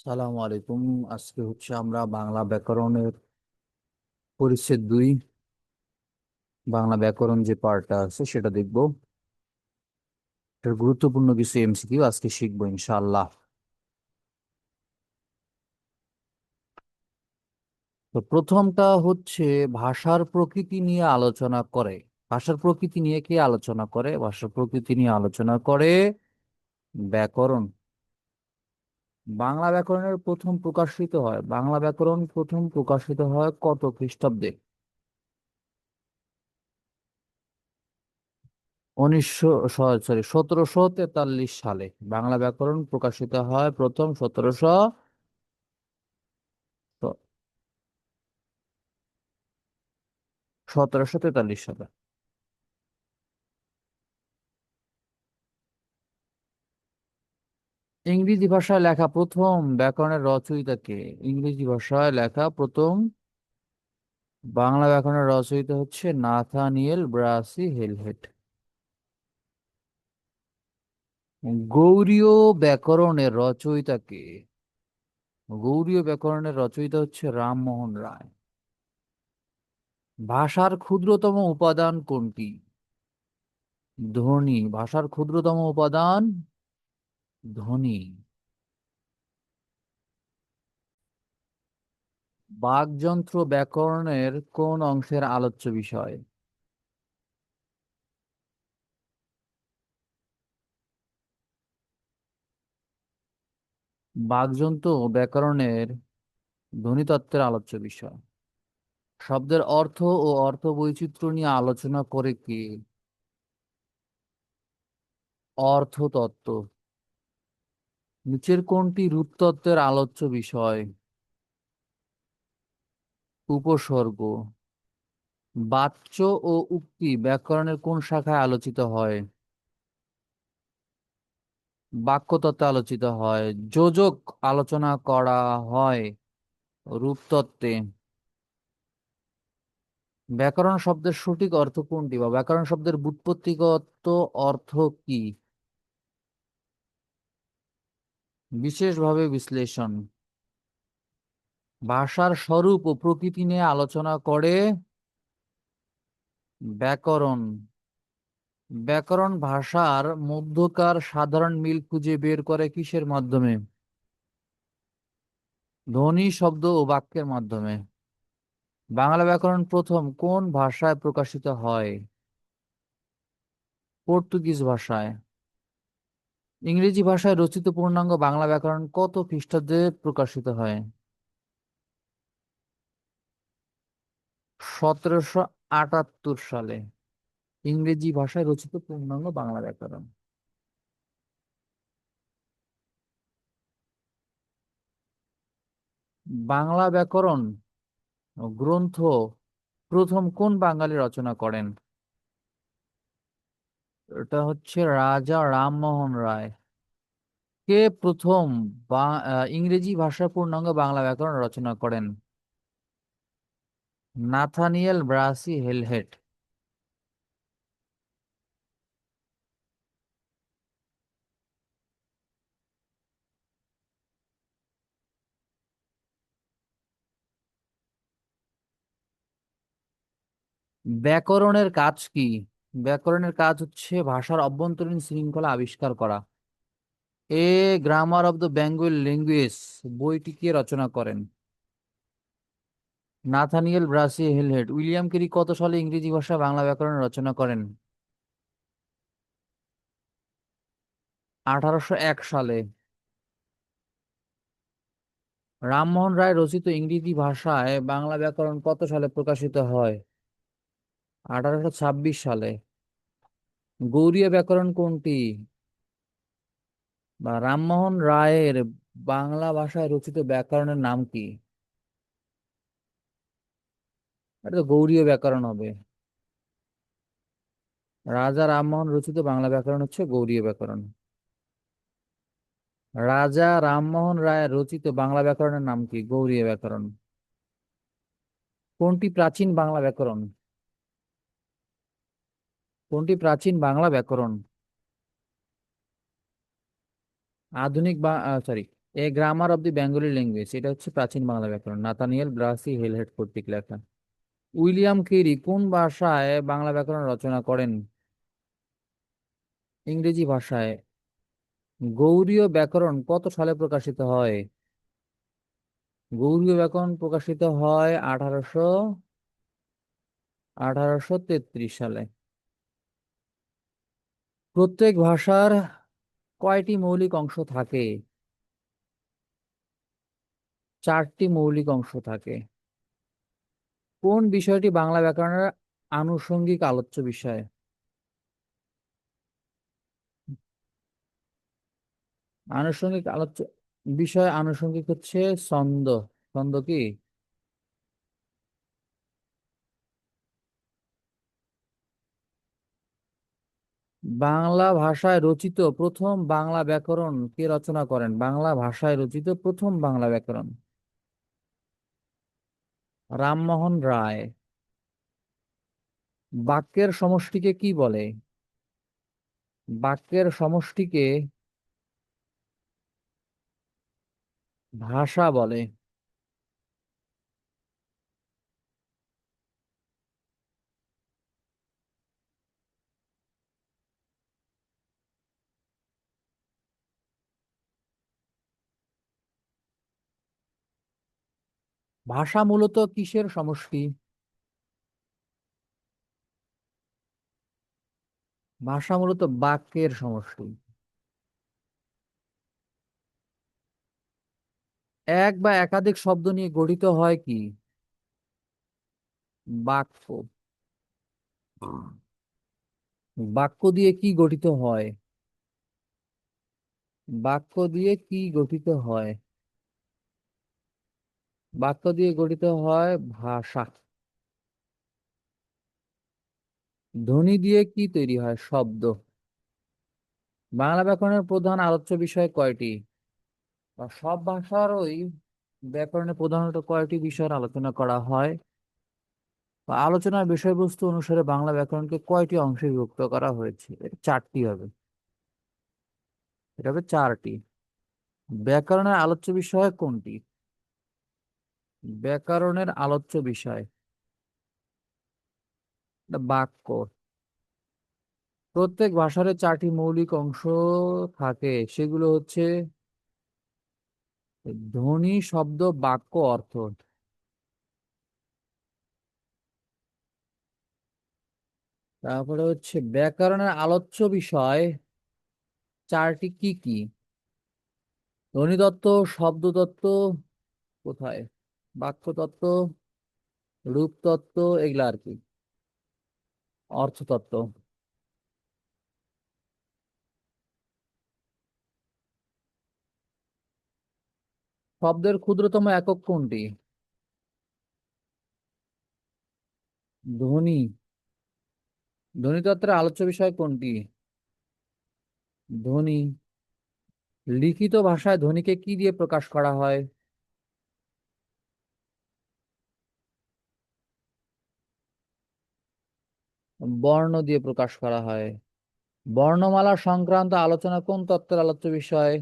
সালামু আলাইকুম। আজকে হচ্ছে আমরা বাংলা ব্যাকরণের পরিচ্ছেদ দুই, বাংলা ব্যাকরণ যে পার্টটা আছে সেটা দেখব। এটার গুরুত্বপূর্ণ কিছু এমসিকিউ আজকে শিখব ইনশাআল্লাহ। তো প্রথমটা হচ্ছে ভাষার প্রকৃতি নিয়ে আলোচনা করে। ভাষার প্রকৃতি নিয়ে কে আলোচনা করে? ভাষার প্রকৃতি নিয়ে আলোচনা করে ব্যাকরণ। বাংলা ব্যাকরণের প্রথম প্রকাশিত হয়, বাংলা ব্যাকরণ প্রথম প্রকাশিত হয় কত খ্রিস্টাব্দে? উনিশশো সরি সতেরোশো তেতাল্লিশ সালে বাংলা ব্যাকরণ প্রকাশিত হয় প্রথম সতেরোশো সতেরোশো তেতাল্লিশ সালে। ইংরেজি ভাষায় লেখা প্রথম ব্যাকরণের রচয়িতা কে? ইংরেজি ভাষায় লেখা প্রথম বাংলা ব্যাকরণের রচয়িতা হচ্ছে নাথানিয়েল ব্রাসি হেলহেট। গৌরীয় ব্যাকরণের রচয়িতা কে? গৌরীয় ব্যাকরণের রচয়িতা হচ্ছে রামমোহন রায়। ভাষার ক্ষুদ্রতম উপাদান কোনটি? ধ্বনি। ভাষার ক্ষুদ্রতম উপাদান ধ্বনি বাকযন্ত্র ব্যাকরণের কোন অংশের আলোচ্য বিষয়? বাকযন্ত্র ব্যাকরণের ধ্বনিতত্ত্বের আলোচ্য বিষয়। শব্দের অর্থ ও অর্থ বৈচিত্র্য নিয়ে আলোচনা করে কি? অর্থতত্ত্ব। নিচের কোনটি রূপতত্ত্বের আলোচ্য বিষয়। উপসর্গ বাচ্য ও উক্তি ব্যাকরণের কোন শাখায় আলোচিত হয়? বাক্যতত্ত্বে আলোচিত হয়। যোজক আলোচনা করা হয় রূপতত্ত্বে। ব্যাকরণ শব্দের সঠিক অর্থ কোনটি বা ব্যাকরণ শব্দের ব্যুৎপত্তিগত অর্থ কি? বিশেষভাবে বিশ্লেষণ। ভাষার স্বরূপ ও প্রকৃতি নিয়ে আলোচনা করে ব্যাকরণ। ব্যাকরণ ভাষার মধ্যকার সাধারণ মিল খুঁজে বের করে কিসের মাধ্যমে? ধ্বনি, শব্দ ও বাক্যের মাধ্যমে। বাংলা ব্যাকরণ প্রথম কোন ভাষায় প্রকাশিত হয়? পর্তুগিজ ভাষায়। ইংরেজি ভাষায় রচিত পূর্ণাঙ্গ বাংলা ব্যাকরণ কত খ্রিস্টাব্দে প্রকাশিত হয়? সতেরোশো আটাত্তর সালে ইংরেজি ভাষায় রচিত পূর্ণাঙ্গ বাংলা ব্যাকরণ। বাংলা ব্যাকরণ গ্রন্থ প্রথম কোন বাঙালি রচনা করেন? এটা হচ্ছে রাজা রামমোহন রায়। কে প্রথম বা ইংরেজি ভাষা পূর্ণাঙ্গ বাংলা ব্যাকরণ রচনা করেন? Nathaniel Brassey Halhed. ব্যাকরণের কাজ কি? ব্যাকরণের কাজ হচ্ছে ভাষার অভ্যন্তরীণ শৃঙ্খলা আবিষ্কার করা। A grammar of the Bengal language বইটি কে রচনা করেন। Nathaniel Brassey Halhed William Carey কত সালে ইংরেজি ভাষা বাংলা ব্যাকরণ রচনা করেন? আঠারোশো এক সালে। রামমোহন রায় রচিত ইংরেজি ভাষায় বাংলা ব্যাকরণ কত সালে প্রকাশিত হয়? আঠারোশো ছাব্বিশ সালে গৌরীয় ব্যাকরণ কোনটি? বা রামমোহন রায়ের বাংলা ভাষায় রচিত ব্যাকরণের নাম কি? এটা তো গৌরীয় ব্যাকরণ হবে। রাজা রামমোহন রচিত বাংলা ব্যাকরণ হচ্ছে গৌরীয় ব্যাকরণ। রাজা রামমোহন রায় রচিত বাংলা ব্যাকরণের নাম কি? গৌরীয় ব্যাকরণ। কোনটি প্রাচীন বাংলা ব্যাকরণ? কোনটি প্রাচীন বাংলা ব্যাকরণ? আধুনিক বা sorry a grammar of the Bengali language এটা হচ্ছে প্রাচীন বাংলা ব্যাকরণ। নাথানিয়েল ব্রাসি হেলহেড কর্তৃক লেখা। উইলিয়াম কেরি কোন ভাষায় বাংলা ব্যাকরণ রচনা করেন? ইংরেজি ভাষায়। গৌড়ীয় ব্যাকরণ কত সালে প্রকাশিত হয়? গৌড়ীয় ব্যাকরণ প্রকাশিত হয় আঠারোশো আঠারোশো তেত্রিশ সালে। প্রত্যেক ভাষার কয়টি মৌলিক অংশ থাকে? চারটি মৌলিক অংশ থাকে। কোন বিষয়টি বাংলা ব্যাকরণের আনুষঙ্গিক আলোচ্য বিষয়? আনুষঙ্গিক আলোচ্য বিষয় আনুষঙ্গিক হচ্ছে ছন্দ। ছন্দ কি? বাংলা ভাষায় রচিত প্রথম বাংলা ব্যাকরণ কে রচনা করেন? বাংলা ভাষায় রচিত প্রথম বাংলা ব্যাকরণ। রামমোহন রায়। বাক্যের সমষ্টিকে কি বলে? বাক্যের সমষ্টিকে ভাষা বলে। ভাষা মূলত কিসের সমষ্টি? ভাষা মূলত বাক্যের সমষ্টি। এক বা একাধিক শব্দ নিয়ে গঠিত হয় কি? বাক্য। বাক্য দিয়ে কি গঠিত হয়? বাক্য দিয়ে কি গঠিত হয়? বাক্য দিয়ে গঠিত হয় ভাষা। ধ্বনি দিয়ে কি তৈরি হয়? শব্দ। বাংলা ব্যাকরণের প্রধান আলোচ্য বিষয় কয়টি? সব ভাষার ওই ব্যাকরণে প্রধানত কয়টি বিষয়ের আলোচনা করা হয়? আলোচনার বিষয়বস্তু অনুসারে বাংলা ব্যাকরণকে কয়টি অংশে বিভক্ত করা হয়েছে? চারটি হবে। এটা হবে চারটি। ব্যাকরণের আলোচ্য বিষয় কোনটি? ব্যাকরণের আলোচ্য বিষয়। বাক্য। প্রত্যেক ভাষার চারটি মৌলিক অংশ থাকে, সেগুলো হচ্ছে ধ্বনি, শব্দ, বাক্য, অর্থ। তারপরে হচ্ছে ব্যাকরণের আলোচ্য বিষয়, চারটি কি কি? ধ্বনিতত্ত্ব শব্দতত্ত্ব কোথায়? বাক্যতত্ত্ব, রূপতত্ত্ব এগুলা আর কি। অর্থতত্ত্ব। শব্দের ক্ষুদ্রতম একক কোনটি? ধ্বনি। ধ্বনিতত্ত্বের আলোচ্য বিষয় কোনটি? ধ্বনি। লিখিত ভাষায় ধ্বনিকে কি দিয়ে প্রকাশ করা হয়? বর্ণ দিয়ে প্রকাশ করা হয়। বর্ণমালা সংক্রান্ত আলোচনা কোন তত্ত্বের আলোচ্য বিষয়?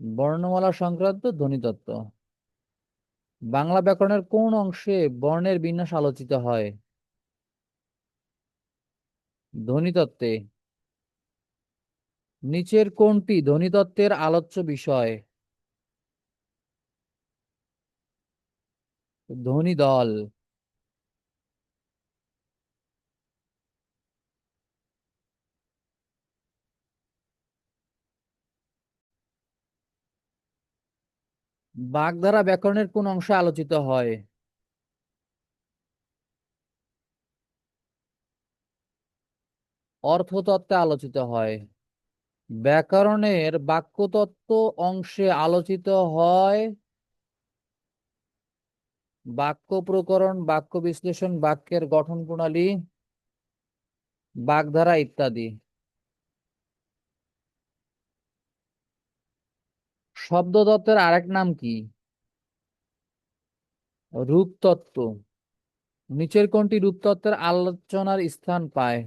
বর্ণমালা সংক্রান্ত ধ্বনিতত্ত্ব বাংলা ব্যাকরণের কোন অংশে বর্ণের বিন্যাস আলোচিত হয়? ধ্বনিতত্ত্বে নিচের কোনটি ধ্বনিতত্ত্বের আলোচ্য বিষয়? ধ্বনি দল। বাগধারা ব্যাকরণের কোন অংশে আলোচিত হয়? অর্থতত্ত্বে আলোচিত হয়। ব্যাকরণের বাক্যতত্ত্ব অংশে আলোচিত হয় বাক্য প্রকরণ, বাক্য বিশ্লেষণ, বাক্যের গঠন প্রণালী, বাগধারা ইত্যাদি। শব্দতত্ত্বের আরেক নাম কি? রূপতত্ত্ব। নিচের কোনটি রূপতত্ত্বের আলোচনার স্থান পায়?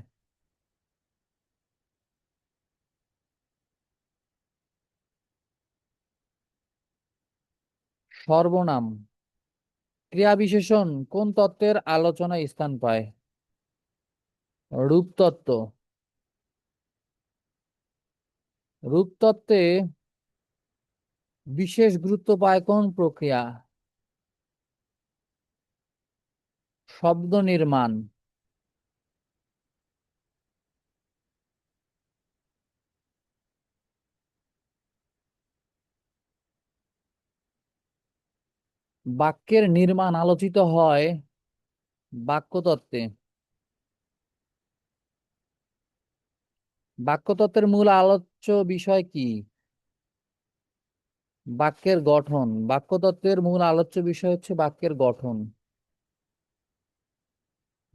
সর্বনাম। ক্রিয়া বিশেষণ কোন তত্ত্বের আলোচনায় স্থান পায়? রূপতত্ত্ব। রূপতত্ত্বে বিশেষ গুরুত্ব পায় কোন প্রক্রিয়া। শব্দ নির্মাণ। বাক্যের নির্মাণ আলোচিত হয় বাক্যতত্ত্বে। বাক্যতত্ত্বের মূল আলোচ্য বিষয় কি? বাক্যের গঠন। বাক্যতত্ত্বের মূল আলোচ্য বিষয় হচ্ছে বাক্যের গঠন।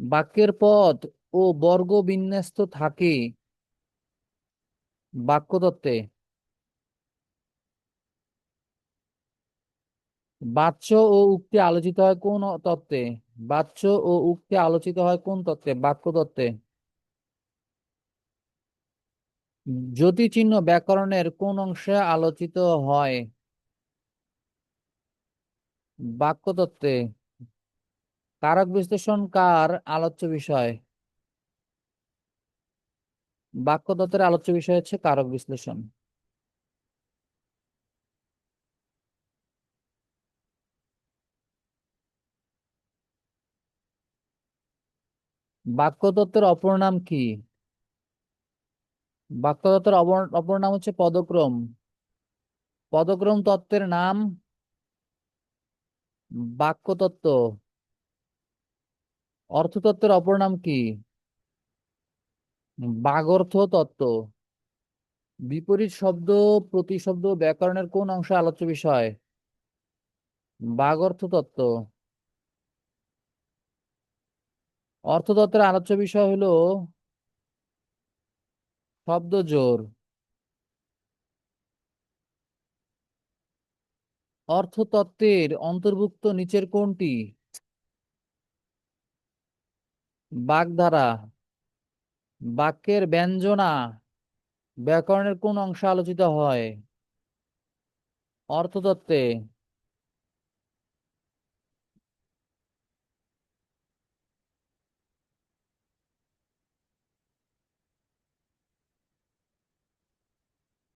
বাক্যের পদ ও বর্গ বিন্যস্ত থাকে বাক্যতত্ত্বে। বাচ্য ও উক্তি আলোচিত হয় কোন তত্ত্বে? বাচ্য ও উক্তি আলোচিত হয় কোন তত্ত্বে? বাক্যতত্ত্বে। জ্যোতি চিহ্ন ব্যাকরণের কোন অংশে আলোচিত হয়? বাক্যতত্ত্বে কারক বিশ্লেষণ কার আলোচ্য বিষয়? বাক্যতত্ত্বের আলোচ্য বিষয় হচ্ছে কারক বিশ্লেষণ। বাক্যতত্ত্বের অপর নাম কি? বাক্যতত্ত্বের অপর অপর নাম হচ্ছে পদক্রম। পদক্রম তত্ত্বের নাম বাক্যতত্ত্ব। অর্থতত্ত্বের অপর নাম কি? বাগর্থ তত্ত্ব বিপরীত শব্দ, প্রতিশব্দ, ব্যাকরণের কোন অংশ আলোচ্য বিষয়? বাগর্থ তত্ত্ব অর্থতত্ত্বের আলোচ্য বিষয় হলো শব্দ জোর অর্থতত্ত্বের অন্তর্ভুক্ত নিচের কোনটি? বাগধারা। বাক্যের ব্যঞ্জনা ব্যাকরণের কোন অংশ আলোচিত হয়? অর্থতত্ত্বে।